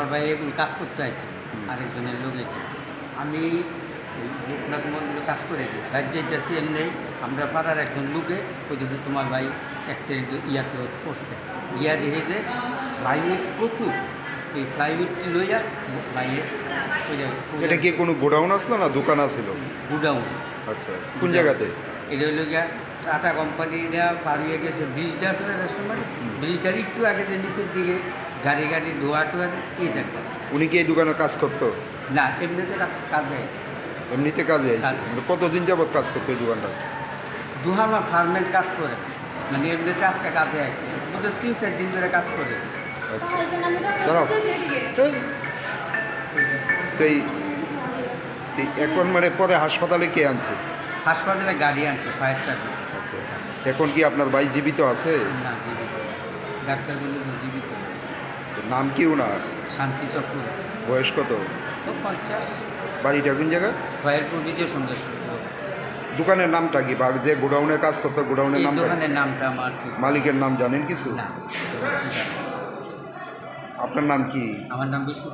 আমার ভাই কাজ করতে আসছে আরেকজনের লোকে। আমি লোকনাথ মন্দিরে কাজ করে রাজ্যে যাচ্ছি এমনি আমরা পাড়ার একজন লোকে বলতেছে তোমার ভাই অ্যাক্সিডেন্ট ইয়াতে পড়ছে। ইয়া দেখে যে ভাইয়ে প্রচুর। এই প্লাইউডটি লইয়া ভাইয়ের এটা কি কোনো গোডাউন আসলো না দোকান আসলো? গুডাউন। আচ্ছা কোন জায়গাতে? এটা হইল গিয়া টাটা কোম্পানিটা পার হয়ে গেছে। ব্রিজটা আছে না রেশনবাড়ি ব্রিজটার একটু আগে যে নিচের দিকে গাড়ি গাড়ি ধোয়া টোয়া এই জায়গা উনি কি এই দোকানে কাজ করতো? না এমনিতে কাজ কাজ দেয় এমনিতে কাজে। মানে কতদিন যাবৎ কাজ করতো এই দোকানটা? দুহামা ফার্মের কাজ করে। মানে এমনিতে আজকে কাজে আছে ওদের তিন চার দিন ধরে কাজ করে। আচ্ছা। তো এই তো এখন মানে পরে হাসপাতালে কে আনছে? হাসপাতালে গাড়ি আনছে ফায়ার সার্ভিস আচ্ছা এখন কি আপনার ভাই জীবিত আছে? না জীবিত ডাক্তার বলে যে জীবিত। নাম কি ওনার? শান্তি চক্র। বয়স কত? ও পঞ্চাশ। বাড়িটা কোন জায়গা খয়েরপুর দোকানের নামটা কি? বা যে গোডাউনে কাজ করতো গোডাউনের নাম দোকানের নামটা আমার ঠিক মালিকের নাম জানেন কিছু? না আপনার নাম কি? আমার নাম বিষ্ণু